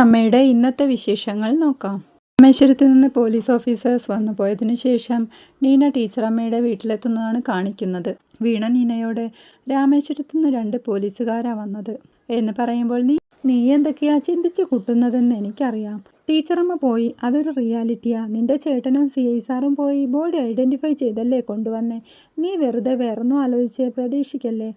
അമ്മയുടെ ഇന്നത്തെ വിശേഷങ്ങൾ നോക്കാം. രാമേശ്വരത്ത് നിന്ന് പോലീസ് ഓഫീസേഴ്സ് വന്നു പോയതിനു ശേഷം നീന ടീച്ചർ അമ്മയുടെ വീട്ടിലെത്തുന്നതാണ് കാണിക്കുന്നത്. വീണ നീനയോട് രാമേശ്വരത്ത് നിന്ന് രണ്ട് പോലീസുകാരാ വന്നത് എന്ന് പറയുമ്പോൾ നീ നീ എന്തൊക്കെയാ ചിന്തിച്ചു കൂട്ടുന്നതെന്ന് എനിക്കറിയാം. ടീച്ചറമ്മ പോയി അതൊരു റിയാലിറ്റിയാ. നിന്റെ ചേട്ടനും സി ഐ സാറും പോയി ബോഡി ഐഡന്റിഫൈ ചെയ്തല്ലേ കൊണ്ടുവന്നേ? നീ വെറുതെ വേറൊന്നും ആലോചിച്ച് പ്രതീക്ഷിക്കല്ലേ?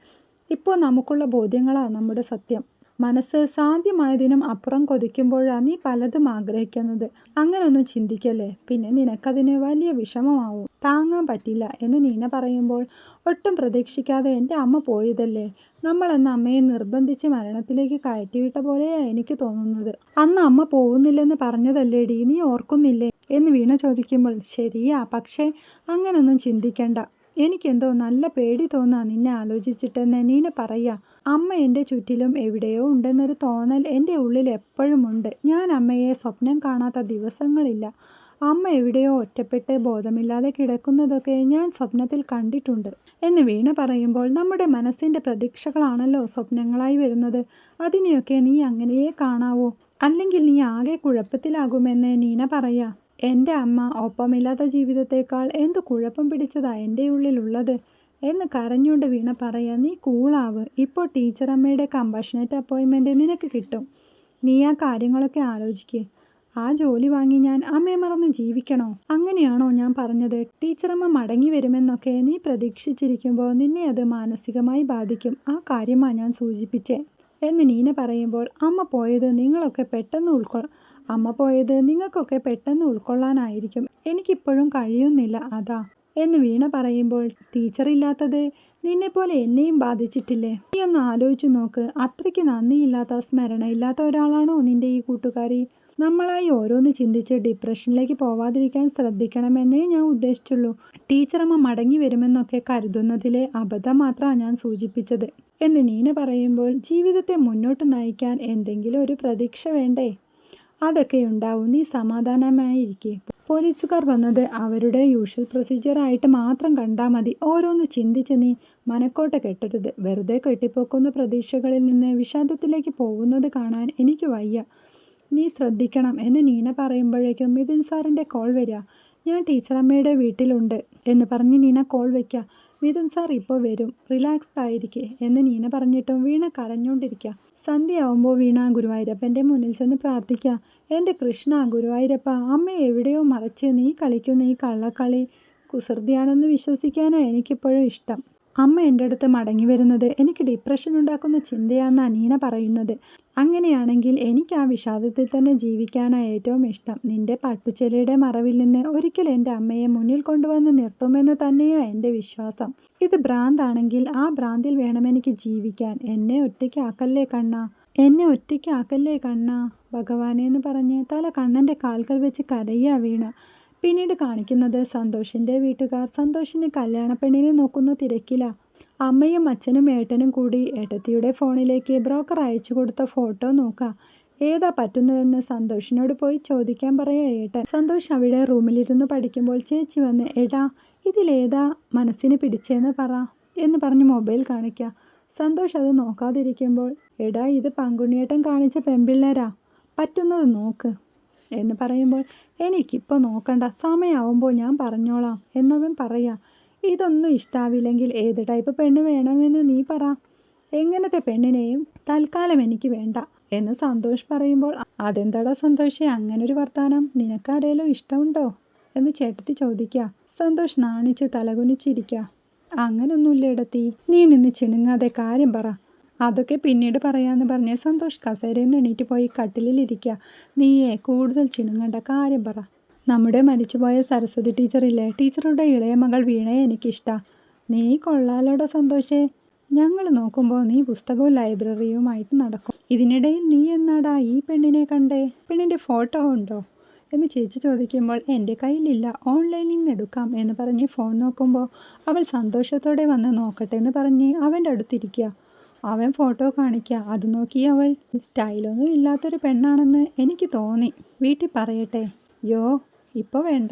ഇപ്പോൾ നമുക്കുള്ള ബോധ്യങ്ങളാ നമ്മുടെ സത്യം. മനസ്സ് സാധ്യമായതിനും അപ്പുറം കൊതിക്കുമ്പോഴാണ് നീ പലതും ആഗ്രഹിക്കുന്നത്. അങ്ങനൊന്നും ചിന്തിക്കല്ലേ? പിന്നെ നിനക്കതിന് വലിയ വിഷമമാവും. താങ്ങാൻ പറ്റില്ല എന്ന് നീന പറയുമ്പോൾ ഒട്ടും പ്രതീക്ഷിക്കാതെ എന്റെ അമ്മ പോയതല്ലേ? നമ്മളെന്ന അമ്മയെ നിർബന്ധിച്ച് മരണത്തിലേക്ക് കയറ്റിവിട്ട പോലെയാ എനിക്ക് തോന്നുന്നത്. അന്ന് അമ്മ പോകുന്നില്ലെന്ന് പറഞ്ഞതല്ലേടി? നീ ഓർക്കുന്നില്ലേ? എന്ന് വീണ ചോദിക്കുമ്പോൾ ശരിയാ പക്ഷേ അങ്ങനൊന്നും ചിന്തിക്കണ്ട. എനിക്കെന്തോ നല്ല പേടി തോന്നാ നിന്നെ ആലോചിച്ചിട്ട് നനീന പറയാ. അമ്മ എന്റെ ചുറ്റിലും എവിടെയോ ഉണ്ടെന്നൊരു തോന്നൽ എന്റെ ഉള്ളിൽ എപ്പോഴും ഉണ്ട്. ഞാൻ അമ്മയെ സ്വപ്നം കാണാത്ത ദിവസങ്ങളില്ല. അമ്മ എവിടെയോ ഒറ്റപ്പെട്ട് ബോധമില്ലാതെ കിടക്കുന്നതൊക്കെ ഞാൻ സ്വപ്നത്തിൽ കണ്ടിട്ടുണ്ട്. എന്ന് വീണ പറയുമ്പോൾ നമ്മുടെ മനസ്സിന്റെ പ്രതീക്ഷകളാണല്ലോ സ്വപ്നങ്ങളായി വരുന്നത്. അതിനെയൊക്കെ നീ അങ്ങനെയേ കാണാവോ. അല്ലെങ്കിൽ നീ ആകെ കുഴപ്പത്തിലാകുമെന്ന് നീന പറയാ. എന്റെ അമ്മ ഒപ്പമില്ലാത്ത ജീവിതത്തേക്കാൾ എന്ത് കുഴപ്പം പിടിച്ചതാ എന്റെ ഉള്ളിലുള്ളത്? എന്ന് കരഞ്ഞുകൊണ്ട് വീണ പറയാ നീ കൂളാവ്. ഇപ്പോൾ ടീച്ചറമ്മയുടെ കമ്പഷനേറ്റ് അപ്പോയിൻമെന്റ് നിനക്ക് കിട്ടും. നീ ആ കാര്യങ്ങളൊക്കെ ആലോചിക്കേ. ആ ജോലി വാങ്ങി ഞാൻ അമ്മയെ മറന്ന് ജീവിക്കണോ? അങ്ങനെയാണോ ഞാൻ പറഞ്ഞത്? ടീച്ചറമ്മ മടങ്ങി വരുമെന്നൊക്കെ നീ പ്രതീക്ഷിച്ചിരിക്കുമ്പോൾ നിന്നെ അത് മാനസികമായി ബാധിക്കും. ആ കാര്യമാണ് ഞാൻ സൂചിപ്പിച്ചേ. എന്ന് നീന പറയുമ്പോൾ അമ്മ പോയത് നിങ്ങളൊക്കെ പെട്ടെന്ന് ഉൾക്കൊ അമ്മ പോയത് നിങ്ങൾക്കൊക്കെ പെട്ടെന്ന് ഉൾക്കൊള്ളാനായിരിക്കും. എനിക്കിപ്പോഴും കഴിയുന്നില്ല അതാ. എന്ന് വീണ പറയുമ്പോൾ ടീച്ചറില്ലാത്തത് നിന്നെപ്പോലെ എന്നെയും ബാധിച്ചിട്ടില്ലേ? നീ ഒന്ന് ആലോചിച്ചു നോക്ക്. അത്രയ്ക്ക് നന്ദിയില്ലാത്ത സ്മരണയില്ലാത്ത ഒരാളാണോ നിന്റെ ഈ കൂട്ടുകാരി? നമ്മളായി ഓരോന്ന് ചിന്തിച്ച് ഡിപ്രഷനിലേക്ക് പോവാതിരിക്കാൻ ശ്രദ്ധിക്കണമെന്നേ ഞാൻ ഉദ്ദേശിച്ചുള്ളൂ. ടീച്ചറമ്മ മടങ്ങി വരുമെന്നൊക്കെ കരുതുന്നതിലെ അബദ്ധം മാത്രമാണ് ഞാൻ സൂചിപ്പിച്ചത്. എന്ന് നീന പറയുമ്പോൾ ജീവിതത്തെ മുന്നോട്ട് നയിക്കാൻ എന്തെങ്കിലും ഒരു പ്രതീക്ഷ വേണ്ടേ? അതൊക്കെ ഉണ്ടാവും. നീ സമാധാനമായിരിക്കേ. പോലീസുകാർ വന്നത് അവരുടെ യൂഷ്വൽ പ്രൊസീജിയറായിട്ട് മാത്രം കണ്ടാൽ മതി. ഓരോന്ന് ചിന്തിച്ച് നീ മനക്കോട്ട കെട്ടരുത്. വെറുതെ കെട്ടിപ്പോക്കുന്ന പ്രതീക്ഷകളിൽ നിന്ന് വിഷാദത്തിലേക്ക് പോകുന്നത് കാണാൻ എനിക്ക് വയ്യ. നീ ശ്രദ്ധിക്കണം എന്ന് നീന പറയുമ്പോഴേക്കും മിഥുൻ സാറിന്റെ കോൾ വരിക ഞാൻ ടീച്ചറമ്മയുടെ വീട്ടിലുണ്ട് എന്ന് പറഞ്ഞ് നീന കോൾ വയ്ക്കുക മിഥുൻ സാർ ഇപ്പോൾ വരും. റിലാക്സ്ഡ് ആയിരിക്കേ. എന്ന് നീന പറഞ്ഞിട്ടും വീണ കരഞ്ഞുകൊണ്ടിരിക്കുക സന്ധ്യയാവുമ്പോൾ വീണ ഗുരുവായൂരപ്പന്റെ മുന്നിൽ ചെന്ന് പ്രാർത്ഥിക്കുക എന്റെ കൃഷ്ണ ഗുരുവായൂരപ്പ അമ്മ എവിടെയോ മറച്ച് നീ കളിക്കുന്ന ഈ കള്ളക്കളി കുസൃതിയാണെന്ന് വിശ്വസിക്കാനാണ് എനിക്കിപ്പോഴും ഇഷ്ടം. അമ്മ എന്റെ അടുത്ത് മടങ്ങി വരുന്നത് എനിക്ക് ഡിപ്രഷൻ ഉണ്ടാക്കുന്ന ചിന്തയാണെന്ന് അനീന പറയുന്നത്. അങ്ങനെയാണെങ്കിൽ എനിക്ക് ആ വിഷാദത്തിൽ തന്നെ ജീവിക്കാനാണ് ഏറ്റവും ഇഷ്ടം. നിന്റെ പട്ടുചെലിയുടെ മറവിൽ നിന്ന് ഒരിക്കൽ എന്റെ അമ്മയെ മുന്നിൽ കൊണ്ടുവന്ന് നിർത്തുമെന്ന് തന്നെയാണ് എന്റെ വിശ്വാസം. ഇത് ഭ്രാന്താണെങ്കിൽ ആ ഭ്രാന്തിൽ വേണം എനിക്ക് ജീവിക്കാൻ. എന്നെ ഒറ്റയ്ക്ക് ആക്കല്ലേ കണ്ണ? എന്നെ ഒറ്റയ്ക്കാക്കല്ലേ കണ്ണ? ഭഗവാനെ എന്ന് പറഞ്ഞ് തല കണ്ണന്റെ കാൽക്കൽ വെച്ച് കരയുക വീണ. പിന്നീട് കാണിക്കുന്നത് സന്തോഷിന്റെ വീട്ടുകാർ. സന്തോഷിന് കല്യാണപ്പെണ്ണിനെ നോക്കുന്ന തിരക്കില. അമ്മയും അച്ഛനും ഏട്ടനും കൂടി ഏട്ടത്തിയുടെ ഫോണിലേക്ക് ബ്രോക്കർ അയച്ചു കൊടുത്ത ഫോട്ടോ നോക്കുക ഏതാ പറ്റുന്നതെന്ന് സന്തോഷിനോട് പോയി ചോദിക്കാൻ പറയാ ഏട്ടൻ. സന്തോഷ് അവിടെ റൂമിലിരുന്ന് പഠിക്കുമ്പോൾ ചേച്ചി വന്ന് എടാ ഇതിലേതാ മനസ്സിന് പിടിച്ചേന്ന് പറ എന്ന് പറഞ്ഞ് മൊബൈൽ കാണിക്കുക സന്തോഷ് അത് നോക്കാതിരിക്കുമ്പോൾ എടാ ഇത് പങ്കുണ്ണിയേട്ടൻ കാണിച്ച പെമ്പിള്ളേരാ. പറ്റുന്നത് നോക്ക്. എന്ന് പറയുമ്പോൾ എനിക്കിപ്പോൾ നോക്കണ്ട സമയമാവുമ്പോൾ ഞാൻ പറഞ്ഞോളാം എന്നവൻ പറയാം. ഇതൊന്നും ഇഷ്ടാവില്ലെങ്കിൽ ഏത് ടൈപ്പ് പെണ്ണ് വേണമെന്ന് നീ പറ. എങ്ങനത്തെ പെണ്ണിനെയും തൽക്കാലം എനിക്ക് വേണ്ട എന്ന് സന്തോഷ് പറയുമ്പോൾ അതെന്താടാ സന്തോഷേ അങ്ങനൊരു വർത്താനം? നിനക്കാരേലും ഇഷ്ടമുണ്ടോ? എന്ന് ചേട്ടത്തി ചോദിക്കുക സന്തോഷ് നാണിച്ച് തലകുനിച്ചിരിക്കുക അങ്ങനൊന്നുമില്ല ഇടത്തി നീ നിന്ന് ചിണുങ്ങാതെ കാര്യം പറ. അതൊക്കെ പിന്നീട് പറയാമെന്ന് പറഞ്ഞ് സന്തോഷ് കസേരയിൽ നിന്ന് എണീറ്റ് പോയി കട്ടിലിരിക്കുക നീയേ കൂടുതൽ ചിണുങ്ങണ്ട കാര്യം പറ. നമ്മുടെ മരിച്ചുപോയ സരസ്വതി ടീച്ചറില്ലേ? ടീച്ചറുടെ ഇളയ മകൾ വീണയെ എനിക്കിഷ്ടമാണ് നീ കൊള്ളാലോടെ സന്തോഷേ. ഞങ്ങൾ നോക്കുമ്പോൾ നീ പുസ്തകവും ലൈബ്രറിയുമായിട്ട് നടക്കും. ഇതിനിടയിൽ നീ എന്നാടാ ഈ പെണ്ണിനെ കണ്ടേ? പെണ്ണിന്റെ ഫോട്ടോ ഉണ്ടോ? എന്ന് ചേച്ചി ചോദിക്കുമ്പോൾ എന്റെ കയ്യിലില്ല ഓൺലൈനിൽ നിന്ന് എടുക്കാം എന്ന് പറഞ്ഞ് ഫോൺ നോക്കുമ്പോൾ അവൾ സന്തോഷത്തോടെ വന്ന് നോക്കട്ടെ എന്ന് പറഞ്ഞ് അവന്റെ അടുത്തിരിക്കുക അവൻ ഫോട്ടോ കാണിക്കുക അത് നോക്കി അവൾ സ്റ്റൈലൊന്നും ഇല്ലാത്തൊരു പെണ്ണാണെന്ന് എനിക്ക് തോന്നി. വീട്ടിൽ പറയട്ടെ. യോ ഇപ്പോൾ വേണ്ട.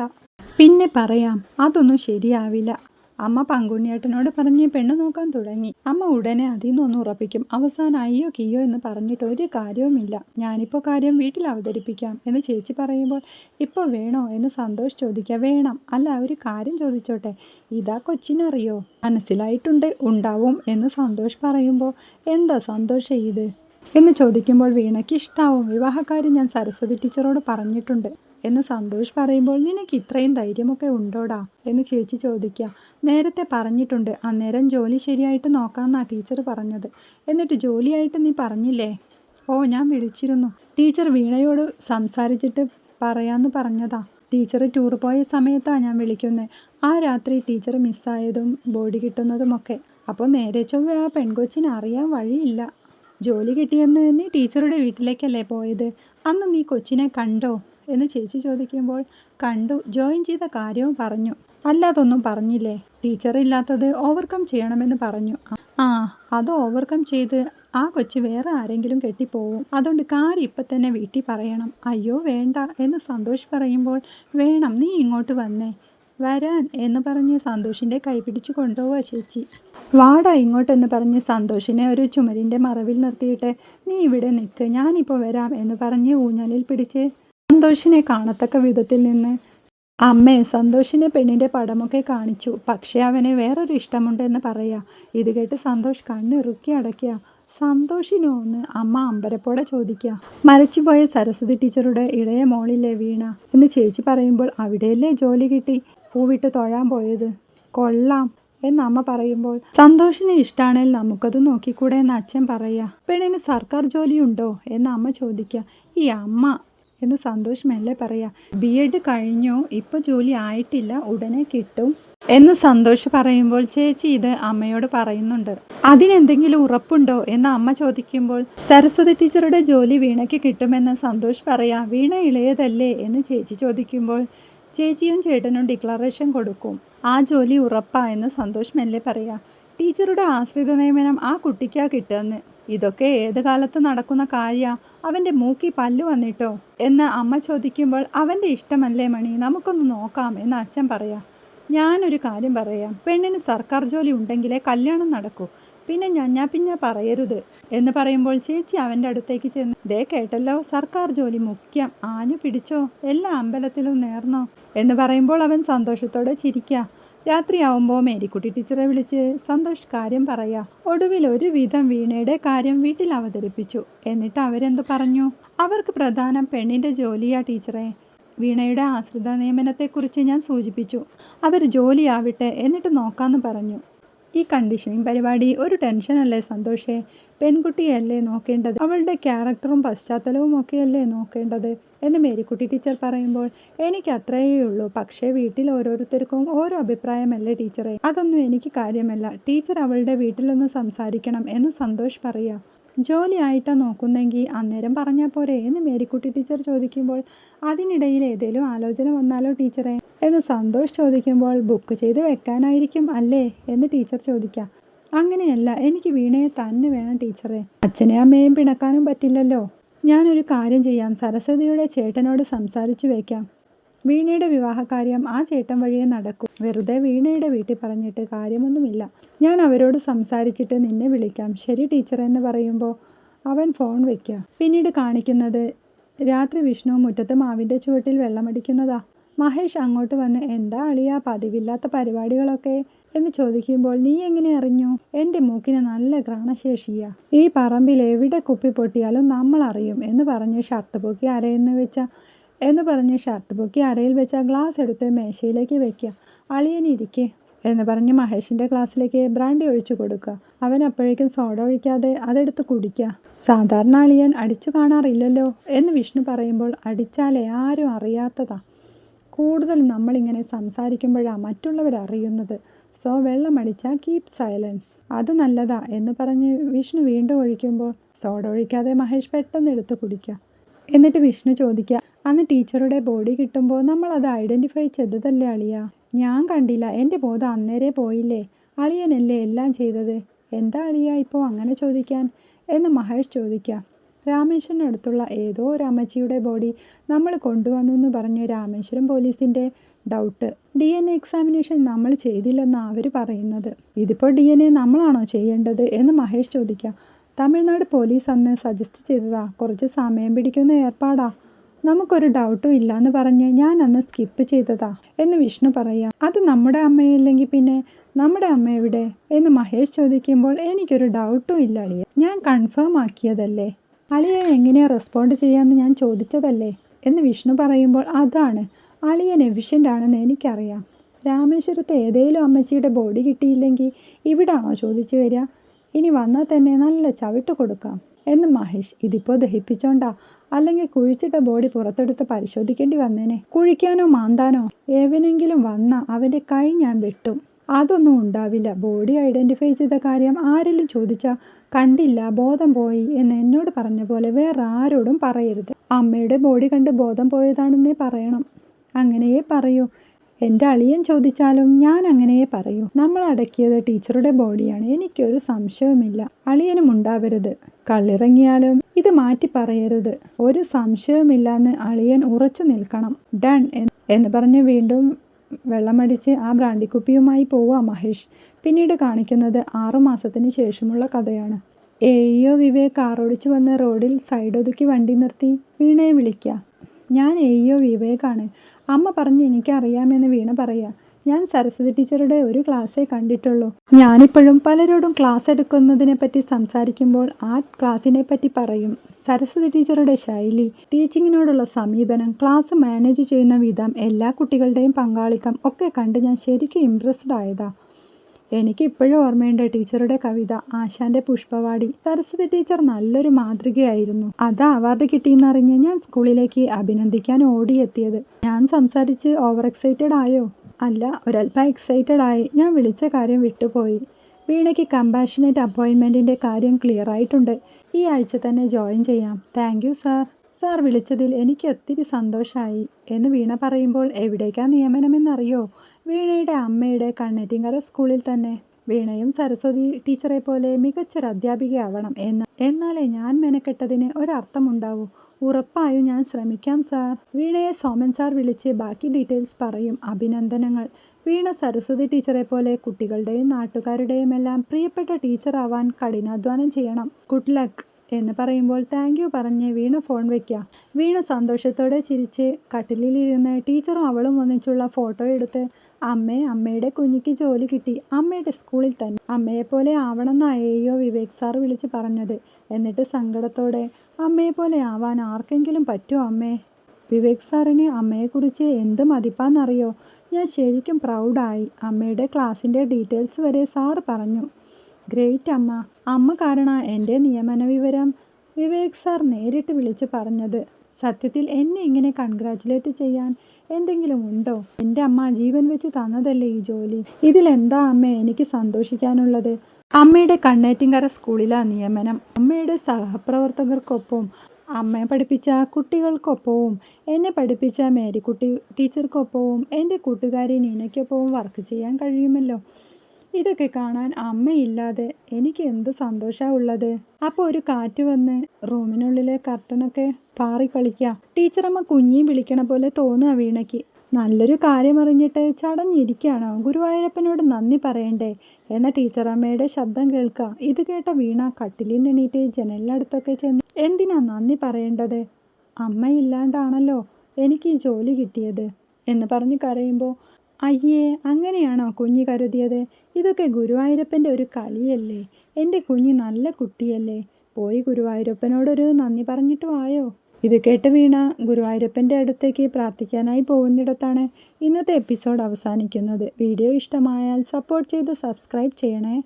പിന്നെ പറയാം. അതൊന്നും ശരിയാവില്ല. അമ്മ പങ്കുണ്ണിയേട്ടനോട് പറഞ്ഞ് പെണ്ണ് നോക്കാൻ തുടങ്ങി. അമ്മ ഉടനെ അതിൽ നിന്നൊന്ന് ഉറപ്പിക്കും. അവസാനം അയ്യോ കിയോ എന്ന് പറഞ്ഞിട്ട് ഒരു കാര്യവുമില്ല. ഞാനിപ്പോൾ കാര്യം വീട്ടിൽ അവതരിപ്പിക്കാം എന്ന് ചേച്ചി പറയുമ്പോൾ ഇപ്പോൾ വേണോ എന്ന് സന്തോഷ് ചോദിക്കുക വേണം. അല്ല ഒരു കാര്യം ചോദിച്ചോട്ടെ. ഇതാ കൊച്ചിനറിയോ? മനസ്സിലായിട്ടുണ്ട് ഉണ്ടാവും എന്ന് സന്തോഷ് പറയുമ്പോൾ എന്താ സന്തോഷം ഇത്? എന്ന് ചോദിക്കുമ്പോൾ വീണയ്ക്ക് ഇഷ്ടാവും. വിവാഹക്കാര്യം ഞാൻ സരസ്വതി ടീച്ചറോട് പറഞ്ഞിട്ടുണ്ട്. എന്ന് സന്തോഷ് പറയുമ്പോൾ നിനക്ക് ഇത്രയും ധൈര്യമൊക്കെ ഉണ്ടോടാ? എന്ന് ചേച്ചി ചോദിക്കുക. നേരത്തെ പറഞ്ഞിട്ടുണ്ട്. അന്നേരം ജോലി ശരിയായിട്ട് നോക്കാമെന്നാ ടീച്ചർ പറഞ്ഞത്. എന്നിട്ട് ജോലിയായിട്ട് നീ പറഞ്ഞില്ലേ? ഓ ഞാൻ വിളിച്ചിരുന്നു. ടീച്ചർ വീണയോട് സംസാരിച്ചിട്ട് പറയാമെന്ന് പറഞ്ഞതാ. ടീച്ചർ ടൂർ പോയ സമയത്താണ് ഞാൻ വിളിക്കുന്നത് ആ രാത്രി ടീച്ചർ മിസ്സായതും ബോഡി കിട്ടുന്നതുമൊക്കെ. അപ്പോൾ നേരെ ചൊവ്വ ആ പെൺകൊച്ചിന് അറിയാൻ വഴിയില്ല. ജോലി കിട്ടിയെന്ന് നീ ടീച്ചറുടെ വീട്ടിലേക്കല്ലേ പോയത്? അന്ന് നീ കൊച്ചിനെ കണ്ടോ? എന്ന് ചേച്ചി ചോദിക്കുമ്പോൾ കണ്ടു ജോയിൻ ചെയ്ത കാര്യവും പറഞ്ഞു. അല്ലാതൊന്നും പറഞ്ഞില്ലേ? ടീച്ചർ ഇല്ലാത്തത് ഓവർകം ചെയ്യണമെന്ന് പറഞ്ഞു. ആ അത് ഓവർകം ചെയ്ത് ആ കൊച്ച് വേറെ ആരെങ്കിലും കെട്ടിപ്പോവും. അതുകൊണ്ട് കാര്യം ഇപ്പം തന്നെ വീട്ടിൽ പറയണം. അയ്യോ വേണ്ട എന്ന് സന്തോഷ് പറയുമ്പോൾ വേണം നീ ഇങ്ങോട്ട് വന്നേ. വരാൻ എന്ന് പറഞ്ഞ് സന്തോഷിന്റെ കൈ പിടിച്ചു കൊണ്ടുപോവുക ചേച്ചി. വാടാ ഇങ്ങോട്ടെന്ന് പറഞ്ഞ് സന്തോഷിനെ ഒരു ചുമരിന്റെ മറവിൽ നിർത്തിയിട്ട് നീ ഇവിടെ നിൽക്ക് ഞാനിപ്പോൾ വരാം എന്ന് പറഞ്ഞ് ഊഞ്ഞാലിൽ പിടിച്ച് സന്തോഷിനെ കാണത്തക്ക വിധത്തിൽ നിന്ന് അമ്മേ സന്തോഷിനെ പെണ്ണിന്റെ പടമൊക്കെ കാണിച്ചു. പക്ഷേ അവന് വേറൊരു ഇഷ്ടമുണ്ടെന്ന് പറയാ. ഇത് കേട്ട് സന്തോഷ് കണ്ണിറുക്കി അടയ്ക്കുക സന്തോഷിനോന്ന് അമ്മ അമ്പരപ്പോടെ ചോദിക്കുക മരച്ചുപോയ സരസ്വതി ടീച്ചറുടെ ഇളയ മോളിലെ വീണ എന്ന് ചേച്ചി പറയുമ്പോൾ അവിടെയല്ലേ ജോലി കിട്ടി? പൂവിട്ട് തൊഴാൻ പോയത്? കൊള്ളാം എന്ന് അമ്മ പറയുമ്പോൾ സന്തോഷിന് ഇഷ്ടമാണെങ്കിൽ നമുക്കത് നോക്കിക്കൂടെ എന്ന് അച്ഛൻ പറയാ. പെണ്ണിന് സർക്കാർ ജോലിയുണ്ടോ എന്ന് അമ്മ ചോദിക്കുക ഈ അമ്മ എന്ന് സന്തോഷ് മെല്ലെ പറയാ. ബി എഡ് കഴിഞ്ഞു. ഇപ്പോൾ ജോലി ആയിട്ടില്ല. ഉടനെ കിട്ടും. എന്ന് സന്തോഷ് പറയുമ്പോൾ ചേച്ചി ഇത് അമ്മയോട് പറയുന്നുണ്ട്. അതിനെന്തെങ്കിലും ഉറപ്പുണ്ടോ? എന്ന് അമ്മ ചോദിക്കുമ്പോൾ സരസ്വതി ടീച്ചറുടെ ജോലി വീണയ്ക്ക് കിട്ടുമെന്ന് സന്തോഷ് പറയാ. വീണ ഇളയതല്ലേ? എന്ന് ചേച്ചി ചോദിക്കുമ്പോൾ ചേച്ചിയും ചേട്ടനും ഡിക്ലറേഷൻ കൊടുക്കും. ആ ജോലി ഉറപ്പാ എന്ന് സന്തോഷ് മെല്ലെ പറയാ. ടീച്ചറുടെ ആശ്രിത നിയമനം ആ കുട്ടിക്കാ കിട്ടുമെന്ന് ഇതൊക്കെ ഏത് കാലത്ത് നടക്കുന്ന കാര്യ? അവന്റെ മൂക്കി പല്ലു വന്നിട്ടോ? എന്ന് അമ്മ ചോദിക്കുമ്പോൾ അവന്റെ ഇഷ്ടമല്ലേ മണി? നമുക്കൊന്ന് നോക്കാം എന്ന് അച്ഛൻ പറയാം. ഞാനൊരു കാര്യം പറയാം. പെണ്ണിന് സർക്കാർ ജോലി ഉണ്ടെങ്കിലേ കല്യാണം നടക്കൂ. പിന്നെ ഞഞ്ഞാ പിഞ്ഞ പറയരുത്. എന്ന് പറയുമ്പോൾ ചേച്ചി അവന്റെ അടുത്തേക്ക് ചെന്ന് ദേ കേട്ടല്ലോ സർക്കാർ ജോലി മുഖ്യം. ആഞ്ഞു പിടിച്ചോ? എല്ലാ അമ്പലത്തിലും നേർന്നോ? എന്ന് പറയുമ്പോൾ അവൻ സന്തോഷത്തോടെ ചിരിക്കുക രാത്രിയാവുമ്പോൾ മേരിക്കുട്ടി ടീച്ചറെ വിളിച്ച് സന്തോഷ് കാര്യം പറയാ. ഒടുവിൽ ഒരു വിധം വീണയുടെ കാര്യം വീട്ടിൽ അവതരിപ്പിച്ചു. എന്നിട്ട് അവരെന്ത് പറഞ്ഞു? അവർക്ക് പ്രധാനം പെണ്ണിന്റെ ജോലിയാ ടീച്ചറെ. വീണയുടെ ആശ്രിത നിയമനത്തെക്കുറിച്ച് ഞാൻ സൂചിപ്പിച്ചു. അവർ ജോലിയാവട്ടെ എന്നിട്ട് നോക്കാമെന്ന് പറഞ്ഞു. ഈ കണ്ടീഷനിങ് പരിപാടി ഒരു ടെൻഷനല്ലേ സന്തോഷേ? പെൺകുട്ടിയല്ലേ നോക്കേണ്ടത്? അവളുടെ ക്യാരക്ടറും പശ്ചാത്തലവും ഒക്കെയല്ലേ നോക്കേണ്ടത്? എന്ന് മേരിക്കുട്ടി ടീച്ചർ പറയുമ്പോൾ എനിക്ക് അത്രയേ ഉള്ളൂ. പക്ഷേ വീട്ടിൽ ഓരോരുത്തർക്കും ഓരോ അഭിപ്രായമല്ലേ ടീച്ചറെ? അതൊന്നും എനിക്ക് കാര്യമല്ല. ടീച്ചർ അവളുടെ വീട്ടിലൊന്ന് സംസാരിക്കണം എന്ന് സന്തോഷ് പറയാം. ജോലി ആയിട്ടാണ് നോക്കുന്നെങ്കിൽ അന്നേരം പറഞ്ഞാൽ പോരെ എന്ന് മേരിക്കുട്ടി ടീച്ചർ ചോദിക്കുമ്പോൾ അതിനിടയിൽ ഏതെങ്കിലും ആലോചന വന്നാലോ ടീച്ചറെ എന്ന് സന്തോഷ് ചോദിക്കുമ്പോൾ ബുക്ക് ചെയ്ത് വെക്കാനായിരിക്കും അല്ലേ എന്ന് ടീച്ചർ ചോദിക്കാം. അങ്ങനെയല്ല എനിക്ക് വീണയെ തന്നെ വേണം ടീച്ചറെ. അച്ഛനെ അമ്മയും പിണക്കാനും പറ്റില്ലല്ലോ. ഞാനൊരു കാര്യം ചെയ്യാം സരസ്വതിയുടെ ചേട്ടനോട് സംസാരിച്ചു വയ്ക്കാം വീണയുടെ വിവാഹകാര്യം ആ ചേട്ടൻ വഴിയെ നടക്കൂ. വെറുതെ വീണയുടെ വീട്ടിൽ പറഞ്ഞിട്ട് കാര്യമൊന്നുമില്ല. ഞാൻ അവരോട് സംസാരിച്ചിട്ട് നിന്നെ വിളിക്കാം. ശരി ടീച്ചർ എന്ന് പറയുമ്പോൾ അവൻ ഫോൺ വയ്ക്കുക. പിന്നീട് കാണിക്കുന്നത് രാത്രി വിഷ്ണു മുറ്റത്ത് മാവിന്റെ ചുവട്ടിൽ വെള്ളമടിക്കുന്നതാ. മഹേഷ് അങ്ങോട്ട് വന്ന് എന്താ അളിയാ പതിവില്ലാത്ത പരിപാടികളൊക്കെ? എന്ന് ചോദിക്കുമ്പോൾ നീ എങ്ങനെ അറിഞ്ഞു? എന്റെ മൂക്കിന് നല്ല ഗ്രാണശേഷിയാ ഈ പറമ്പിൽ എവിടെ കുപ്പി പൊട്ടിയാലും നമ്മൾ അറിയും എന്ന് പറഞ്ഞ് ഷർട്ട് പൊക്കി അരയെന്ന് വെച്ച എന്ന് പറഞ്ഞ് ഷർട്ട് പൊക്കി അരയിൽ വെച്ച ഗ്ലാസ് എടുത്ത് മേശയിലേക്ക് വെക്കുക. അളിയനിരിക്കെ എന്ന് പറഞ്ഞ് മഹേഷിന്റെ ഗ്ലാസ്സിലേക്ക് ബ്രാൻഡി ഒഴിച്ചു കൊടുക്കുക. അവൻ അപ്പോഴേക്കും സോഡ ഒഴിക്കാതെ അതെടുത്ത് കുടിക്കുക. സാധാരണ അളിയൻ അടിച്ചു കാണാറില്ലല്ലോ എന്ന് വിഷ്ണു പറയുമ്പോൾ അടിച്ചാലേ ആരും അറിയാത്തതാ. കൂടുതൽ നമ്മളിങ്ങനെ സംസാരിക്കുമ്പോഴാണ് മറ്റുള്ളവർ അറിയുന്നത്. സോ വെള്ളമടിച്ചാൽ കീപ് സൈലൻസ്. അത് നല്ലതാ എന്ന് പറഞ്ഞ് വിഷ്ണു വീണ്ടും ഒഴിക്കുമ്പോൾ സോഡ ഒഴിക്കാതെ മഹേഷ് പെട്ടെന്ന് എടുത്ത് കുടിക്കുക. എന്നിട്ട് വിഷ്ണു ചോദിക്കുക അന്ന് ടീച്ചറുടെ ബോഡി കിട്ടുമ്പോൾ നമ്മൾ അത് ഐഡന്റിഫൈ ചെയ്തതല്ലേ അളിയ? ഞാൻ കണ്ടില്ല എന്റെ ബോധം അന്നേരെ പോയില്ലേ? അളിയനല്ലേ എല്ലാം ചെയ്തത്? എന്താ അളിയ ഇപ്പോൾ അങ്ങനെ ചോദിക്കാൻ? എന്ന് മഹേഷ് ചോദിക്കാം രാമേശ്വരനടുത്തുള്ള ഏതോ ഒരു അമ്മച്ചിയുടെ ബോഡി നമ്മൾ കൊണ്ടുവന്നു എന്ന് പറഞ്ഞ് രാമേശ്വരം പോലീസിന്റെ doubt. D N A examination നമ്മൾ ചെയ്തില്ലെന്നാണ് അവർ പറയുന്നത്. ഇതിപ്പോൾ ഡി എൻ എ നമ്മളാണോ ചെയ്യേണ്ടത് എന്ന് മഹേഷ് ചോദിക്കാം തമിഴ്നാട് പോലീസ് അന്ന് സജസ്റ്റ് ചെയ്തതാ കുറച്ച് സമയം പിടിക്കുന്ന ഏർപ്പാടാ. നമുക്കൊരു ഡൗട്ടും ഇല്ല എന്ന് പറഞ്ഞ് ഞാൻ അന്ന് സ്കിപ്പ് ചെയ്തതാ എന്ന് വിഷ്ണു പറയാം. അത് നമ്മുടെ അമ്മയില്ലെങ്കിൽ പിന്നെ നമ്മുടെ അമ്മ എവിടെ? എന്ന് മഹേഷ് ചോദിക്കുമ്പോൾ എനിക്കൊരു ഡൗട്ടും ഇല്ല അളിയ. ഞാൻ കൺഫേം ആക്കിയതല്ലേ? അളിയെ എങ്ങനെയാ റെസ്പോണ്ട് ചെയ്യാമെന്ന് ഞാൻ ചോദിച്ചതല്ലേ? എന്ന് വിഷ്ണു പറയുമ്പോൾ അതാണ്. അളിയൻ എഫിഷ്യന്റ് ആണെന്ന് എനിക്കറിയാം. രാമേശ്വരത്ത് ഏതേലും അമ്മച്ചിയുടെ ബോഡി കിട്ടിയില്ലെങ്കിൽ ഇവിടാണോ ചോദിച്ചു വരിക? ഇനി വന്നാൽ തന്നെ നല്ല ചവിട്ട് കൊടുക്കാം. എന്ന് മഹേഷ് ഇതിപ്പോൾ ദഹിപ്പിച്ചോണ്ടാ അല്ലെങ്കിൽ കുഴിച്ചിട്ട ബോഡി പുറത്തെടുത്ത് പരിശോധിക്കേണ്ടി വന്നേനെ. കുഴിക്കാനോ മാന്താനോ എവനെങ്കിലും വന്ന അവന്റെ കൈ ഞാൻ വെട്ടും. അതൊന്നും ഉണ്ടാവില്ല. ബോഡി ഐഡന്റിഫൈ ചെയ്ത കാര്യം ആരെങ്കിലും ചോദിച്ചാൽ കണ്ടില്ല ബോധം പോയി എന്ന് എന്നോട് പറഞ്ഞ പോലെ വേറെ ആരോടും പറയരുത്. അമ്മയുടെ ബോഡി കണ്ട് ബോധം പോയതാണെന്നേ പറയണം. അങ്ങനെയേ പറയൂ. എന്റെ അളിയൻ ചോദിച്ചാലും ഞാൻ അങ്ങനെ പറയൂ. നമ്മൾ അടക്കിയത് ടീച്ചറുടെ ബോഡിയാണ്. എനിക്കൊരു സംശയവുമില്ല. അളിയനും ഉണ്ടാവരുത്. കള്ളിറങ്ങിയാലും ഇത് മാറ്റി പറയരുത്. ഒരു സംശയവുമില്ലാന്ന് അളിയൻ ഉറച്ചു നിൽക്കണം. ഡൺ എന്ന് പറഞ്ഞ് വീണ്ടും വെള്ളമടിച്ച് ആ ബ്രാണ്ടിക്കുപ്പിയുമായി പോവുക മഹേഷ്. പിന്നീട് കാണിക്കുന്നത് ആറുമാസത്തിന് ശേഷമുള്ള കഥയാണ്. എയ്യോ വിവേക് കാറോടിച്ചു വന്ന് റോഡിൽ സൈഡൊതുക്കി വണ്ടി നിർത്തി. വീണയെ വിളിക്കുക ഞാൻ എയ്യോ വിവേകാണ്. അമ്മ പറഞ്ഞ് എനിക്കറിയാമെന്ന് വീണ പറയാ. ഞാൻ സരസ്വതി ടീച്ചറുടെ ഒരു ക്ലാസ്സേ കണ്ടിട്ടുള്ളൂ. ഞാനിപ്പോഴും പലരോടും ക്ലാസ് എടുക്കുന്നതിനെ പറ്റി സംസാരിക്കുമ്പോൾ ആ ക്ലാസ്സിനെ പറ്റി പറയും. സരസ്വതി ടീച്ചറുടെ ശൈലി ടീച്ചിങ്ങിനോടുള്ള സമീപനം ക്ലാസ് മാനേജ് ചെയ്യുന്ന വിധം എല്ലാ കുട്ടികളുടെയും പങ്കാളിത്തം ഒക്കെ കണ്ട് ഞാൻ ശരിക്കും ഇമ്പ്രസ്ഡ് ആയതാ എനിക്ക് ഇപ്പോഴും ഓർമ്മയുണ്ട് ടീച്ചറുടെ കവിത ആശാന്റെ പുഷ്പവാടി. സരസ്വതി ടീച്ചർ നല്ലൊരു മാതൃകയായിരുന്നു. അത് അവാർഡ് കിട്ടിയെന്നറിഞ്ഞ് ഞാൻ സ്കൂളിലേക്ക് അഭിനന്ദിക്കാൻ ഓടിയെത്തിയത്. ഞാൻ സംസാരിച്ച് ഓവർ എക്സൈറ്റഡ് ആയോ? അല്ല ഒരല്പം എക്സൈറ്റഡ് ആയി. ഞാൻ വിളിച്ച കാര്യം വിട്ടുപോയി. വീണയ്ക്ക് കമ്പാഷനേറ്റ് അപ്പോയിൻമെന്റിന്റെ കാര്യം ക്ലിയർ ആയിട്ടുണ്ട്. ഈ ആഴ്ച തന്നെ ജോയിൻ ചെയ്യാം. താങ്ക് യു സാർ സാർ വിളിച്ചതിൽ എനിക്ക് ഒത്തിരി സന്തോഷമായി എന്ന് വീണ പറയുമ്പോൾ എവിടേക്കാണ് നിയമനമെന്നറിയോ? വീണയുടെ അമ്മയുടെ കണ്ണേറ്റിങ്കര സ്കൂളിൽ തന്നെ. വീണയും സരസ്വതി ടീച്ചറെ പോലെ മികച്ചൊരു അധ്യാപികയാവണം എന്ന്. എന്നാലേ ഞാൻ മെനക്കെട്ടതിന് ഒരർത്ഥമുണ്ടാവൂ. ഉറപ്പായും ഞാൻ ശ്രമിക്കാം സാർ. വീണയെ സോമൻ സാർ വിളിച്ച് ബാക്കി ഡീറ്റെയിൽസ് പറയും അഭിനന്ദനങ്ങൾ. വീണ സരസ്വതി ടീച്ചറെ പോലെ കുട്ടികളുടെയും നാട്ടുകാരുടെയും എല്ലാം പ്രിയപ്പെട്ട ടീച്ചറാവാൻ കഠിനാധ്വാനം ചെയ്യണം. Good luck. എന്ന് പറയുമ്പോൾ താങ്ക് യു പറഞ്ഞ് വീണ ഫോൺ വയ്ക്കുക വീണ സന്തോഷത്തോടെ ചിരിച്ച് കട്ടിലിരുന്ന് ടീച്ചറും അവളും ഒന്നിച്ചുള്ള ഫോട്ടോ എടുത്ത് അമ്മേ അമ്മയുടെ കുഞ്ഞിക്ക് ജോലി കിട്ടി. അമ്മയുടെ സ്കൂളിൽ തന്നെ അമ്മയെപ്പോലെ ആവണമെന്നായോ വിവേക് സാർ വിളിച്ച് പറഞ്ഞത്. എന്നിട്ട് സങ്കടത്തോടെ അമ്മയെപ്പോലെ ആവാൻ ആർക്കെങ്കിലും പറ്റുമോ അമ്മേ? വിവേക് സാറിന് അമ്മയെക്കുറിച്ച് എന്ത് മതിപ്പാന്നറിയോ? ഞാൻ ശരിക്കും പ്രൗഡായി അമ്മയുടെ ക്ലാസ്സിന്റെ ഡീറ്റെയിൽസ് വരെ സാറ് പറഞ്ഞു. ഗ്രേറ്റ് അമ്മ അമ്മ കാരണ എന്റെ നിയമന വിവരം വിവേക് സാർ നേരിട്ട് വിളിച്ച് പറഞ്ഞത്. സത്യത്തിൽ എന്നെ ഇങ്ങനെ കൺഗ്രാറ്റുലേറ്റ് ചെയ്യാൻ എന്തെങ്കിലും ഉണ്ടോ? എന്റെ അമ്മ ജീവൻ വെച്ച് തന്നതല്ലേ ഈ ജോലി? ഇതിലെന്താ അമ്മ എനിക്ക് സന്തോഷിക്കാനുള്ളത്? അമ്മയുടെ കണ്ണേറ്റിങ്കര സ്കൂളിലാ നിയമനം. അമ്മയുടെ സഹപ്രവർത്തകർക്കൊപ്പം അമ്മയെ പഠിപ്പിച്ച കുട്ടികൾക്കൊപ്പവും എന്നെ പഠിപ്പിച്ച മേരിക്കുട്ടി ടീച്ചർക്കൊപ്പവും എന്റെ കൂട്ടുകാരി നീനയ്ക്കൊപ്പവും വർക്ക് ചെയ്യാൻ കഴിയുമല്ലോ? ഇതൊക്കെ കാണാൻ അമ്മയില്ലാതെ എനിക്ക് എന്ത് സന്തോഷമാണ് ഉള്ളത്? അപ്പോൾ ഒരു കാറ്റ് വന്ന് റൂമിനുള്ളിലെ കർട്ടനൊക്കെ പാറി കളിക്കുക ടീച്ചറമ്മ കുഞ്ഞിയും വിളിക്കണ പോലെ തോന്നുക വീണയ്ക്ക്. നല്ലൊരു കാര്യം അറിഞ്ഞിട്ട് ചടഞ്ഞിരിക്കുകയാണോ ഗുരുവായൂരപ്പനോട് നന്ദി പറയണ്ടേ? എന്ന ടീച്ചറമ്മയുടെ ശബ്ദം കേൾക്കുക ഇത് കേട്ട വീണ കട്ടിലിൽ നിന്നീട്ട് ജനലിനടുത്തൊക്കെ ചെന്ന് എന്തിനാ നന്ദി പറയേണ്ടത്? അമ്മയില്ലാണ്ടാണല്ലോ എനിക്ക് ഈ ജോലി കിട്ടിയത്. എന്ന് പറഞ്ഞു കരയുമ്പോൾ അയ്യേ അങ്ങനെയാണോ കുഞ്ഞ് കരുതിയത്? ഇതൊക്കെ ഗുരുവായൂരപ്പന്റെ ഒരു കളിയല്ലേ? എന്റെ കുഞ്ഞ് നല്ല കുട്ടിയല്ലേ. പോയി ഗുരുവായൂരപ്പനോടൊരു നന്ദി പറഞ്ഞിട്ട് വായോ? ഇത് കേട്ട് വീണ ഗുരുവായൂരപ്പന്റെ അടുത്തേക്ക് പ്രാർത്ഥിക്കാനായി പോകുന്നിടത്താണ് ഇന്നത്തെ എപ്പിസോഡ് അവസാനിക്കുന്നത്. വീഡിയോ ഇഷ്ടമായാൽ സപ്പോർട്ട് ചെയ്ത് സബ്സ്ക്രൈബ് ചെയ്യണേ.